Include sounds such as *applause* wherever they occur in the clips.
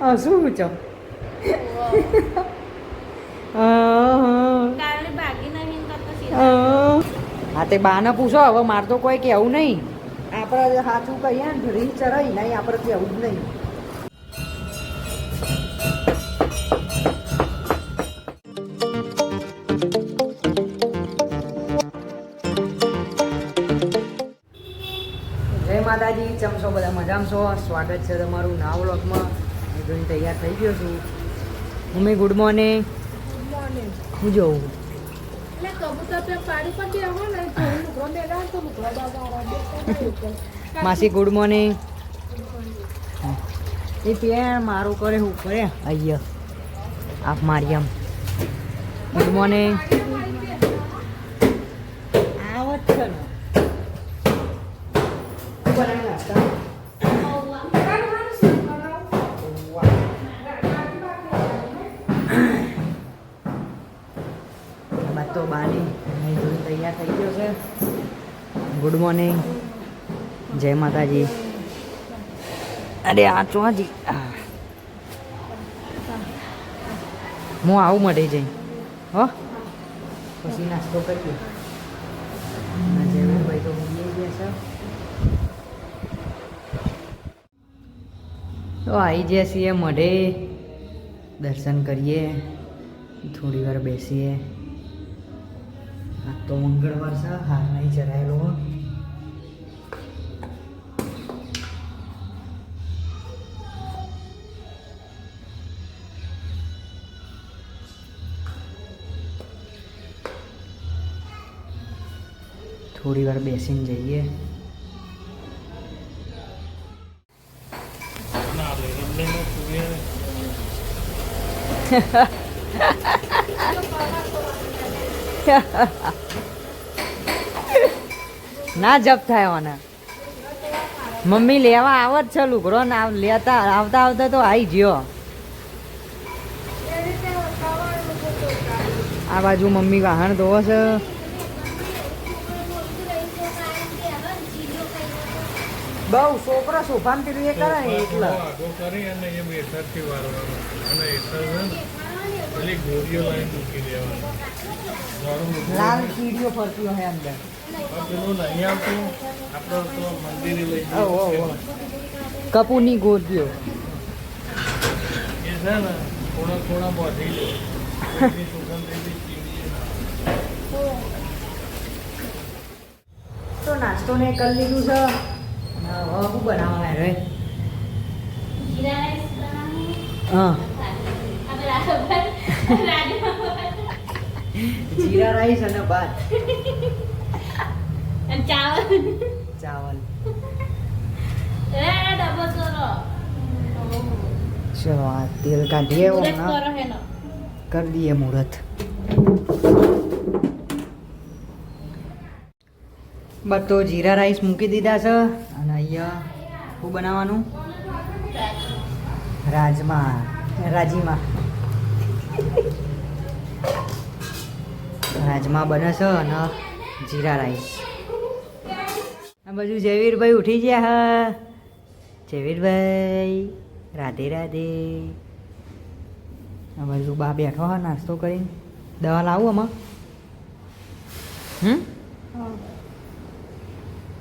હા શું છો હા તે બાને પૂછો હવે મારે તો કોઈ કેવું નહીં. આપણે સાચું કહીએ ને રીલ ચડાવી નહીં આપણે કેવું જ નહીં. માતાજી ચમશો બધા મજામાં છો સ્વાગત છે તમારું નાવ વ્લોગમાં. હું જોઈને તૈયાર થઈ ગયો છું. Mummy good morning. હું જોઉં. *laughs* માસી ગુડ મોર્નિંગ. એ ત્યાં મારું કરે હું કરે. અહીંયા આપ મારી એમ ગુડ મોર્નિંગ. આવત છે ને. આ બાદ તો બાની તૈયાર થઈ ગયો છે. ગુડ મોર્નિંગ જય માતાજી. અરે, આ ચોજી હું આવું મળી જઈ. હો? પછી નાસ્તો કરીએ. જયવીરભાઈ તો ઊંઘી ગયા છે. તો આવી ગયા છીએ મઢે દર્શન કરીએ. થોડી વાર બેસીએ. આજ તો મંગળવાર છે, હાર નહીં ચડાયેલો હો થોડી વાર બેસીને જઈએ. ના જપ થાય ઓને. મમ્મી લેવા આવત છે લુગડો ને લેતા આવતા આવતા તો આવી ગયો આ બાજુ મમ્મી વાહન ધોવો છે. બહુ છોકરો સોફામાં પેલું એ કરે ને એટલે. આગો કરી અને એ બેસરથી વારવાનો અને એસર પેલી ગોળીઓ લાઈન મૂકી દેવાની. લાલ કીડીઓ ફરતી હોય અંદર. કપૂરની ગોળીઓ. એ છે ને થોડા થોડા બોધી લો. તો નાસ્તો ને કરી લીધું છે. હવે શું બનાવવા રે જીરા રાઈસ બનાવવાનું? હા. *laughs* જીરા રાઈસ અને ભાત. ચાવલ. ચાવલ. ચલો આ તેલ કાઢીએ કરો દઈએ મુહૂર્ત તો જીરા રાઈસ મૂકી દીધા છે. અહીંયા શું બનાવવાનું? રાજમા રાજીમા. રાજમા બને છે અને જીરા રાઈસ. આ બાજુ જયવીરભાઈ ઉઠી ગયા હા. જયવીરભાઈ રાધે રાધે. આ બાજુ બા બેઠો હા નાસ્તો કરીને. દવા લાવું આમાં. હમ?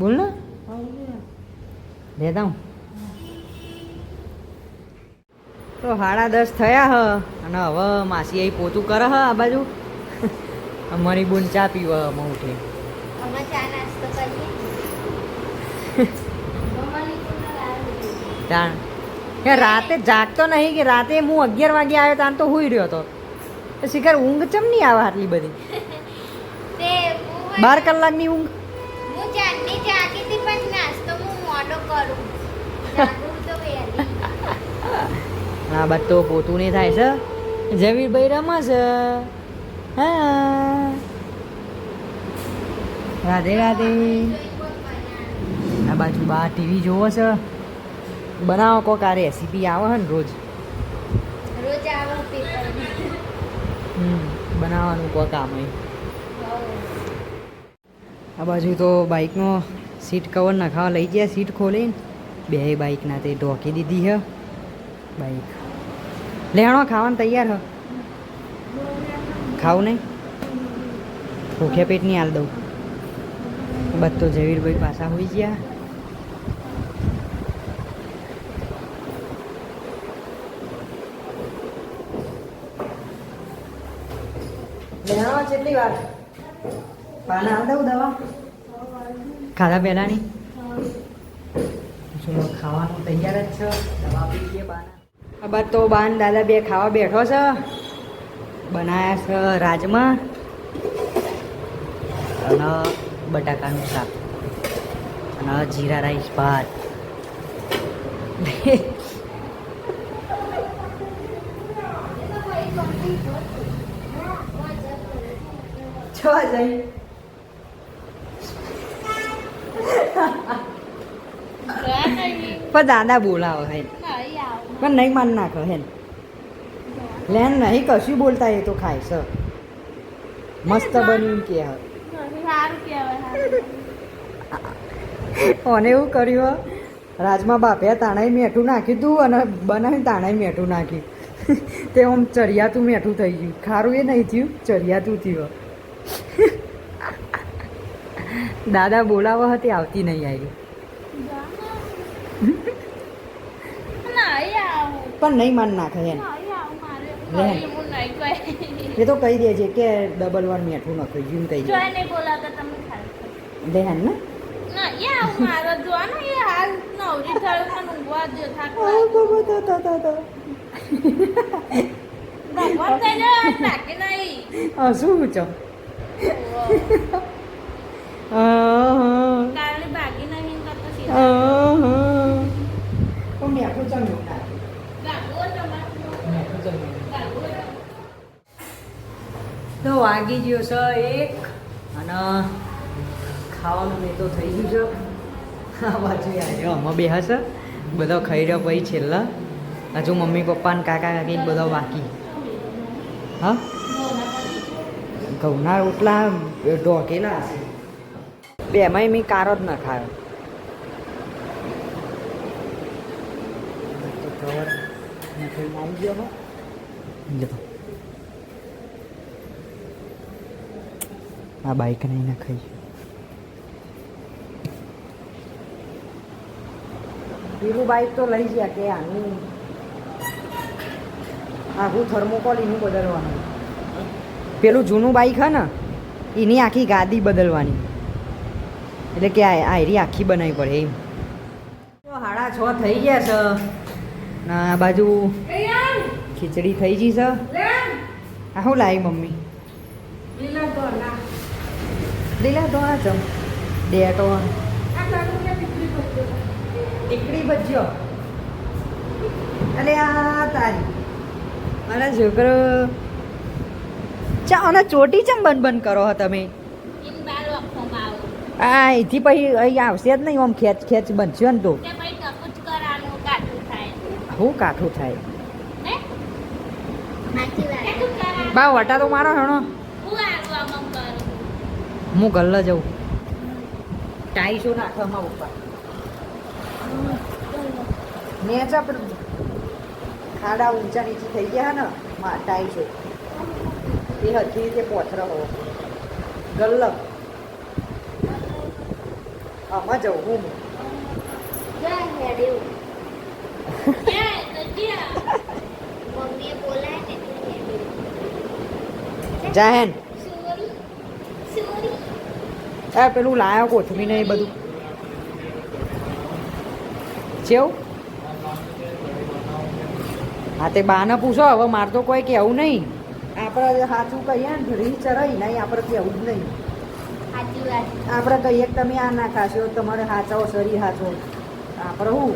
બોલ ને. લેતા હું તો સાડા દસ થયા હ અને હવે માસી અહીં પોતું કરે હ આ બાજુ. *laughs* અમારી બુન ચા પીવ અમે ઉઠે તાણ. કે રાતે જાગતો નહીં કે રાતે હું અગિયાર વાગે આવ્યો ત્યાં તો હુઈ રહ્યો હતો શિખર ઊંઘ ચમ નહીં આવે આટલી બધી? *laughs* બાર કલાકની ઊંઘ. હા બસ પોતું નહીં થાય છે. જવીરભાઈ રમે છે. હા. રાધે રાધે. આ બાજુ બા ટીવી જોવો છે. બનાવો કોક આ રેસીપી આવે છે ને રોજ. રોજ આવો હમ બનાવવાનું કોક આમ આ બાજુ તો બાઇકનો સીટ કવર નખાવા લઈ ગયા, સીટ ખોલીને બે બાઇકના તે ઢોકી દીધી હ. બાઈક લેણો ખાવાનું તૈયાર હ. ખાવું નહીં? ભૂખ્યા પેટ નહીં હાલ દઉં. બધો ઝવીરભાઈ પાછા હોઈ ગયા. કેટલી વાર? પાના દઉં દવા? ખાધા પહેલાની? ખાવાનું તૈયાર જ છે? દવા પી લઈએ બાના. આ બાદ તો બાન દાદા બે ખાવા બેઠો છે. બનાયા છે રાજમા. અને બટાકાનું શાક. અને જીરા રાઈસ ભાત. *laughs* છ જઈ. પણ દાદા બોલાવો હે પણ નહીં માન નાખો હે લેન નહીં, કશું બોલતા એ તો ખાય સર મસ્ત બન્યું કે અને એવું કર્યું રાજમાં બાપે તાણાઈ મેઠું નાખ્યું હતું અને બનાવીને તાણાઈ મેઠું નાખ્યું. તે આમ ચડિયાતું મેઠું થઈ ગયું. ખારું એ નહીં થયું, ચડિયાતું થયું દાદા બોલાવો હતી, આવતી નહીં આવી નહીં આવું. પણ નહીં માન નાખે એમ એ તો કહી દેજે કે ડબલ વાર મેઠું નખાઈ ગયું કહી જો દે એને બોલાવતા તમે ખાલી દે ને એ હાલ નવરી થયું મને ઊંઘવા દે થાક આ બાબા તો તો તો તો. ભગવાન થઈ જાય નાખી નહીં હા શું છો. કાલે ભાગી નહીં કરતો આહા. તો મેઠું ચમ્યું ના ગાગો તમારે મેઠું ચમ્યું ગાગો તો વાગી ગયો છે એક અને ખાવાનું મેં તો થઈ ગયું છે. આ બાજુ આવ્યો અમે બે હશે બધો ખાઈ રહ્યો પછી છેલ્લા. હજુ મમ્મી પપ્પા ને કાકા કાકી બધા બાકી. હા? ઘઉંના રોટલા ઢોકેલા હશે. બેમાંય મેં કારો જ ન ખાયો. તો કવર નાખીને આવી ગયો હો. જો. આ બાઈક નહીં નખાઈ પેલું બાઈક તો લઈ ગયા કે આનું આખું થર્મોકોલ એનું બદલવાનું પેલું જૂનું બાઈક હે ને એની આખી ગાદી બદલવાની એટલે કે આ આયરી આખી બનાવી પડે એમ તો સાડા છ થઈ ગયા છે આ બાજુ ખીચડી થઈ ગઈ છે. આ શું લાવી મમ્મી? લીલા તો લીલા ચમ. બે ટોણા એકડી બજ્યો અરે આ તારી. મારા છોકરો ચા અને ચોટી ચમ બંધ બંધ કરો હો તમે? આ અહીંથી પછી અહીં આવશે જ નહીં આમ ખેંચ ખેંચ બનશે ને તો તે પછી ટપુચ કરવાનું કાઠું શું કાઠું થાય. બા વટા તો મારો હેણો. હું શું ગલ્લ જઉં. ટાઈસો નાખવામાં ઉપર મેં પર ખાડા ઊંચા નીચે થઈ ગયા ને માં ટાઈસો એ હરખી રીતે પોથરો હોવો ગલ્લ. આમાં જવું હું. ક્યાં જાહેન સોરી સોરી. આ પેલું લાયો કોથમી ને એ બધું. જેવું? હા તે બાને પૂછો હવે મારે તો કોઈ કહેવું નહીં. આપણે સાચું કહીએ ને રીત ચડાવી નહીં આપણે કહેવું જ નહીં. આપણે કહીએ કે તમે આ ના ખાશો તમારે હાચાઓ શરીર હાચો આપણે હું?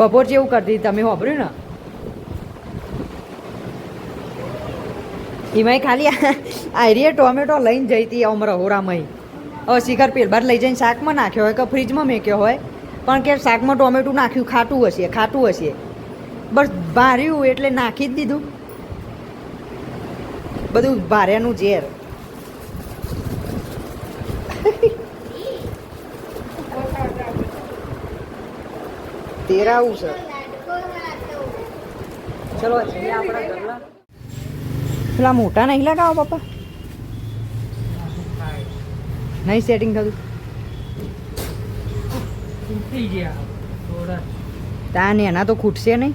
બપોર જેવું કરતી તમે હોભર્યું ને? એમાંય ખાલી આયરીએ ટોમેટો લઈને જઈ હતી આમ રહોરામાં હવે શિખર પેલબાર લઈ જઈને શાકમાં નાખ્યો હોય કે ફ્રીજમાં મેક્યો હોય, પણ કે શાકમાં ટોમેટું નાખ્યું, ખાટું હશે ખાટું હશે. બસ ભાર્યું એટલે નાખી જ દીધું. બધું ભાર્યાનું ઝેર. તેરાવું છે ચલો પેલા મોટા નહીં લગાવો, પપ્પા. નહીં સેટિંગ થતું. ત્યાં ને એના તો ખૂટશે નહીં.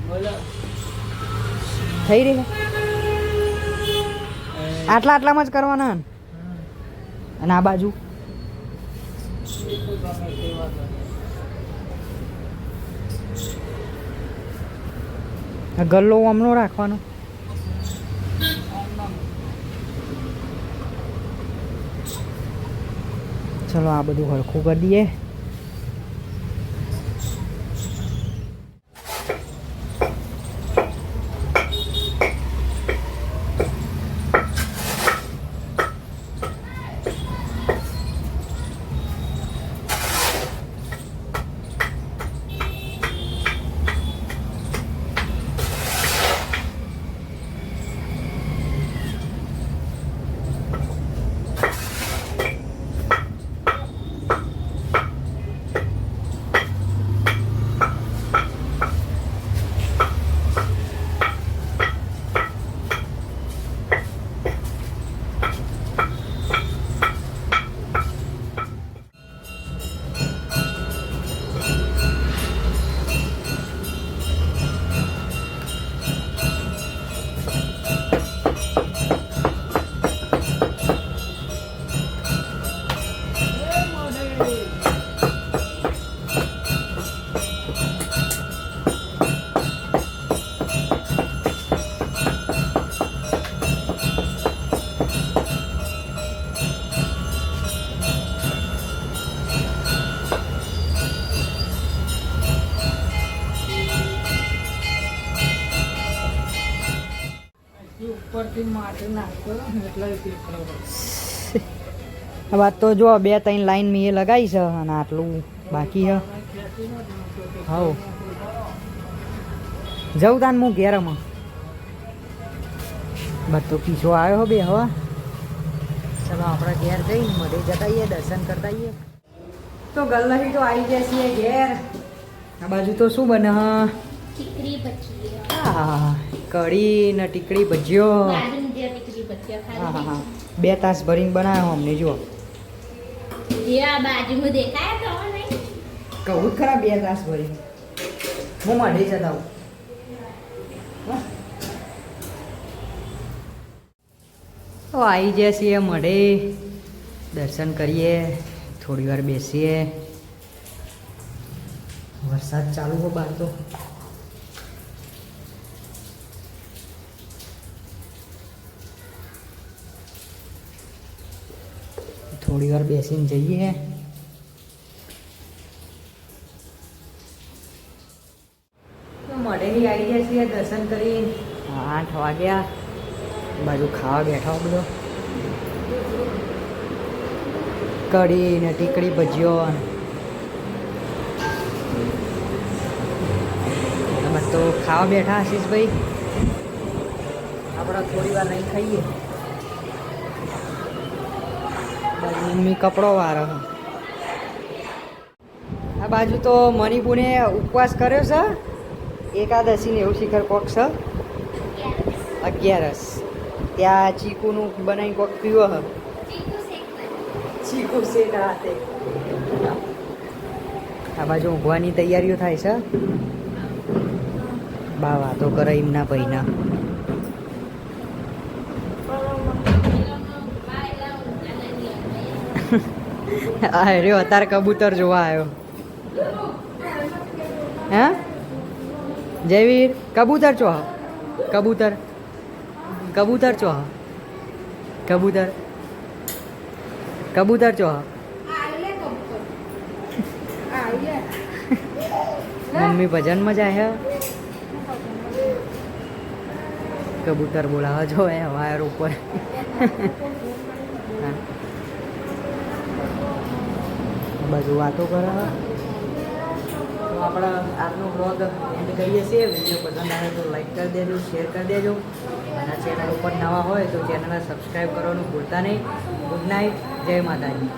થઈ રહી આટલા આટલામાં જ કરવાના અને આ બાજુ. ગલ્લો આમનો રાખવાનો. ચલો આ બધું હરખું કરી દઈએ. વાત તો જો બે ત્રણ લાઈન મેં એ લગાવી છે અને આટલું બાકી હ હવ જવું તાન હું ઘેરમાં. બધો પીછો આવ્યો હો બે હવા ચલો આપણે ઘેર જઈ મઢે જતા આવીએ દર્શન કરતા આવીએ. તો ગલ્લાથી તો આવી ગયા છીએ ઘેર. આ બાજુ તો શું બને હા? કઢી ને ટીકડી ભજીયો બાજરી જે ચીકરી પછી હા હા હા. બે તાસ ભરીને બનાવ્યો અમને જુઓ. કહું ખરા બે તાસ ભરીને હું મઢે જતા આવું. તો આવી ગયા છીએ મળે. દર્શન કરીએ. થોડી વાર બેસીએ. વરસાદ ચાલુ હો બહાર તો. થોડી વાર બેસીને જઈએ. તો મળેલી આવી ગયા છીએ દર્શન કરી. આઠ વાગ્યા. બાજુ ખાવા બેઠા બધો. કઢી ને ટીકડી ભજીયો. તમે તો ખાવા બેઠા આશીષભાઈ આપણે થોડી વાર નહીં ખાઈએ. મમ્મી કપડો વાળો. આ બાજુ તો મણિપુરે ઉપવાસ કર્યો છે. એકાદશીને એવું શિખર કોક છે. અગિયારસ. ત્યાં ચીકુનું બનાવી કોક પીવો હ. ચીકુ હાથે આ બાજુ ઊંઘવાની તૈયારીઓ થાય છે. બાવા વાતો કરે એમના ભાઈના. આ રહ્યો, અત્યારે કબૂતર જોવા આવ્યો. હે? જયવીર, કબૂતર ચો કબૂતર કબૂતર ચો કબૂતર કબૂતર ચો મમ્મી ભજનમાં જાય કબૂતર બોલાવા જો એ ઉપર હા. આ બાજુ વાતો કરે તો આપણે આજનો બ્લોગ એન્ડ કરીએ છીએ. વીડિયો પસંદ આવે તો લાઈક કરી દેજો શેર કરી દેજો. અને ચેનલ ઉપર નવા હોય તો ચેનલને સબસ્ક્રાઈબ કરવાનું ભૂલતા નહીં. ગુડ નાઇટ જય માતાજી.